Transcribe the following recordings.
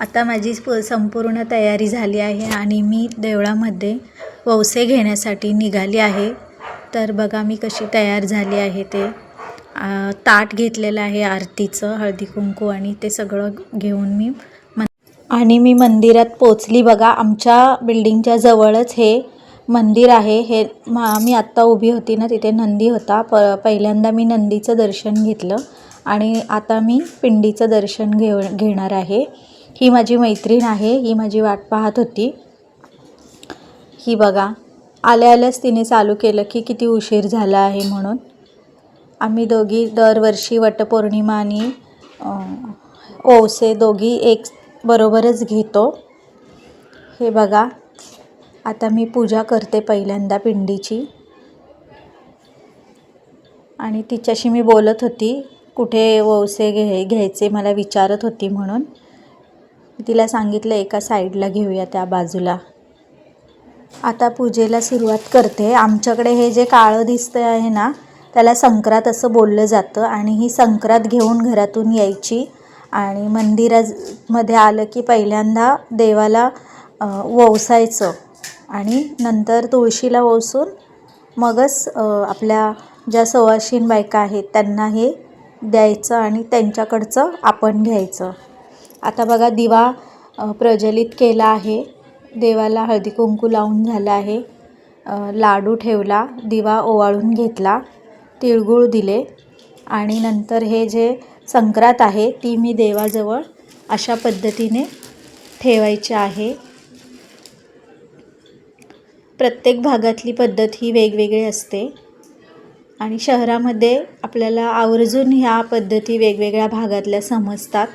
आता माझी प संपूर्ण तयारी झाली आहे आणि मी देवळामध्ये वौसे घेण्यासाठी निघाली आहे. तर बघा मी कशी तयार झाली आहे ते. ताट घेतलेलं आहे आरतीचं हळदी कुंकू आणि ते सगळं घेऊन मी मन आणि मी मंदिरात पोचली. बघा आमच्या बिल्डिंगच्या जवळच हे मंदिर आहे. हे मी आत्ता उभी होती ना तिथे नंदी होता. प पहिल्यांदा मी नंदीचं दर्शन घेतलं आणि आता मी पिंडीचं दर्शन घेव घेणार आहे. ही माझी मैत्रीण आहे ही माझी वाट पाहत होती. ही बघा आल्या आल्याच तिने चालू केलं की किती उशीर झाला आहे म्हणून. आम्ही दोघी दरवर्षी वटपौर्णिमा आणि ओवसे दोघी एक बरोबरच घेतो. हे बघा आता मी पूजा करते पहिल्यांदा पिंडीची. आणि तिच्याशी मी बोलत होती कुठे वौसे घे घ्यायचे मला विचारत होती म्हणून. तिला सांगितलं एका साईडला घेऊया त्या बाजूला. आता पूजेला सुरुवात करते. आमच्याकडे हे जे काळं दिसतं आहे ना त्याला संक्रात असं बोललं जातं आणि ही संक्रात घेऊन घरातून यायची. आणि मंदिरामध्ये आलं की पहिल्यांदा देवाला अ, आणि नंतर तुळशीला वोसून मगच आपल्या ज्या सवाशीण बायका आहेत त्यांना हे द्यायचं आणि त्यांच्याकडचं आपण घ्यायचं. आता बघा दिवा प्रज्वलित केला आहे. देवाला हळदी कुंकू लावून झालं आहे. लाडू ठेवला दिवा ओवाळून घेतला तिळगुळ दिले. आणि नंतर हे जे संक्रांत आहे ती मी देवाजवळ अशा पद्धतीने ठेवायची आहे. प्रत्येक भागातली पद्धत ही वेगवेगळी असते. आणि शहरामध्ये आपल्याला आवर्जून ह्या पद्धती वेगवेगळ्या भागातल्या समजतात.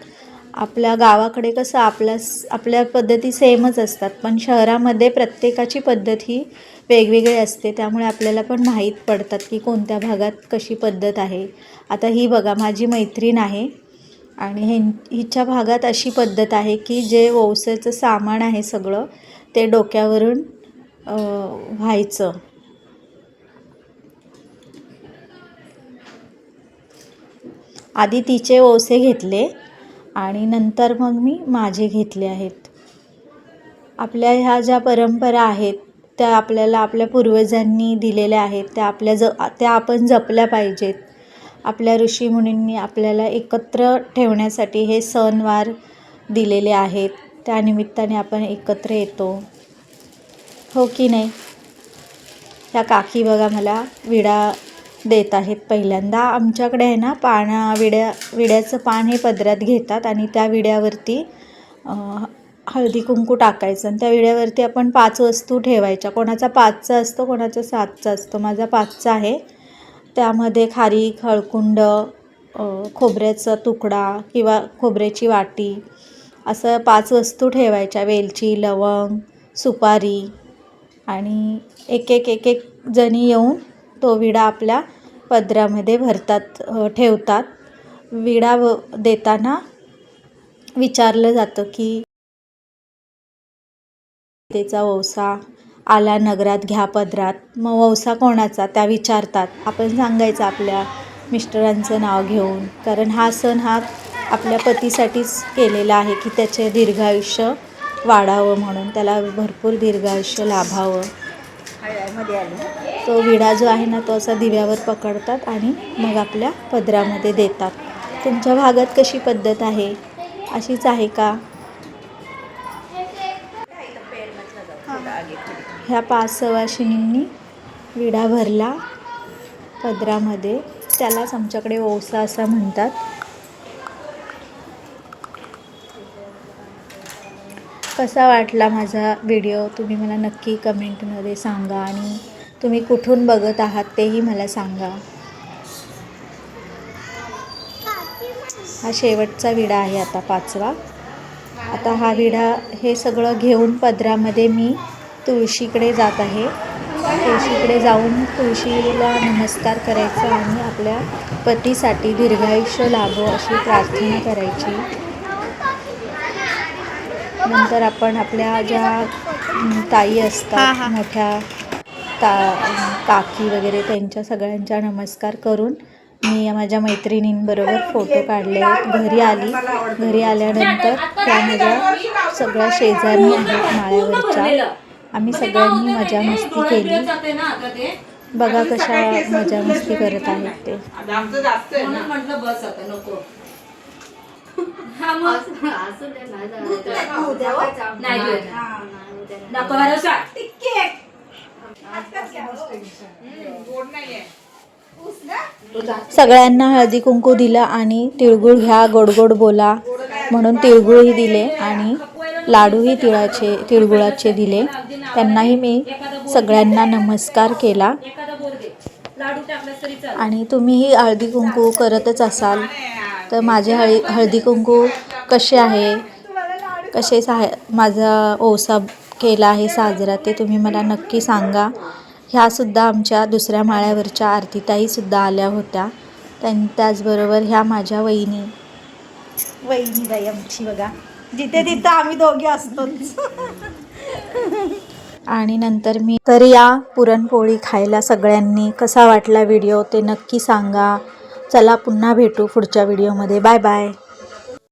आपल्या गावाकडे कसं आपल्या आपल्या पद्धती सेमच असतात. पण शहरामध्ये प्रत्येकाची पद्धत ही वेगवेगळी असते. त्यामुळे आपल्याला पण माहीत पडतात की कोणत्या भागात कशी पद्धत आहे. आता ही बघा माझी मैत्रीण आहे आणि हे हिच्या भागात अशी पद्धत आहे की जे वौसेचं सामान आहे सगळं ते डोक्यावरून व्हायचं. आधी तिचे ओसे घेतले. आणि नंतर मग मी माझे घेतले आहेत. आपल्या ह्या ज्या परंपरा आहेत त्या आपल्याला आपल्या पूर्वजांनी दिलेल्या आहेत त्या आपल्या ज त्या आपण जपल्या पाहिजेत. आपल्या ऋषीमुनींनी आपल्याला एकत्र ठेवण्यासाठी हे सणवार दिलेले आहेत. त्यानिमित्ताने आपण एकत्र येतो. हो की नाही? ह्या काकी बघा मला विडा देत आहेत. पहिल्यांदा आमच्याकडे आहे ना पाना विड्या विड्याचं पान हे पदरात घेतात आणि त्या विड्यावरती हळदी कुंकू टाकायचं आणि त्या विड्यावरती आपण पाच वस्तू ठेवायच्या. कोणाचा पाचचा असतो कोणाचा सातचा असतो. माझा पाचचा आहे. त्यामध्ये खारीक हळकुंड खोबऱ्याचा तुकडा किंवा खोबऱ्याची वाटी असं पाच वस्तू ठेवायच्या. वेलची लवंग सुपारी आणि एक एक एक एक जणी येऊन तो विडा आपल्या पदरामध्ये भरतात ठेवतात. विडा व देताना विचारलं जातं की त्याचा वौसा आला नगरात घ्या पदरात. मग वौसा कोणाचा? त्या विचारतात. आपण सांगायचं आपल्या मिस्टरांचं नाव घेऊन. कारण हा सण हा आपल्या पतीसाठीच केलेला आहे की त्याचे दीर्घायुष्य वाढावं म्हणून. त्याला भरपूर दीर्घायुष्य लाभावं. तो विडा जो आहे ना तो असा दिव्यावर पकडतात आणि मग आपल्या पदरामध्ये देतात. तुमच्या भागात कशी पद्धत आहे? अशीच आहे का? ह्या पाच सवाशिनींनी विडा भरला पदरामध्ये. त्यालाच आमच्याकडे ओसा असं म्हणतात. कसा वाटला माझा व्हिडिओ? तुम्ही मला नक्की कमेंटमध्ये सांगा आणि तुम्ही कुठून बघत आहात तेही मला सांगा. हा शेवटचा विडा आहे आता पाचवा. आता हा विडा हे सगळं घेऊन पदरामध्ये मी तुळशीकडे जात आहे. तुळशीकडे जाऊन तुळशीला नमस्कार करायचा आणि आपल्या पतीसाठी दीर्घायुष्य लाभो अशी प्रार्थना करायची. नंतर आपण आपल्या ज्या ताई असतात मोठ्या ता काकी वगैरे त्यांच्या सगळ्यांचा नमस्कार करून मी माझ्या मैत्रिणींबरोबर फोटो काढले. घरी आली. घरी आल्यानंतर त्या माझ्या सगळ्या शेजारी आहेत माळ्यावरच्या. आम्ही सगळ्यांनी मजा मस्ती केली. बघा कशा मजा मस्ती करत आहेत ते. म्हटलं सगळ्यांना हळदी कुंकू दिलं आणि तिळगुळ घ्या गोड गोड बोला म्हणून तिळगुळही दिले आणि लाडूही तिळाचे तिळगुळाचे दिले. त्यांनाही मी सगळ्यांना नमस्कार केला. आणि तुम्हीही हळदी कुंकू करतच असाल तर माझे हळी हळदी कुंकू कसे आहे? कसे सहा माझा ओसा केला आहे साजरा ते तुम्ही मला नक्की सांगा. ह्यासुद्धा आमच्या दुसऱ्या माळ्यावरच्या आरतीताईसुद्धा आल्या होत्या. त्यां त्याचबरोबर ह्या माझ्या वहिनी. वहिनी बाई आमची बघा. जिथे तिथं आम्ही दोघे असतोच. आणि नंतर मी तर या पुरणपोळी खायला सगळ्यांनी कसा वाटला व्हिडिओ ते नक्की सांगा. चला पुन्हा भेटू पुढच्या व्हिडिओमध्ये. Bye bye.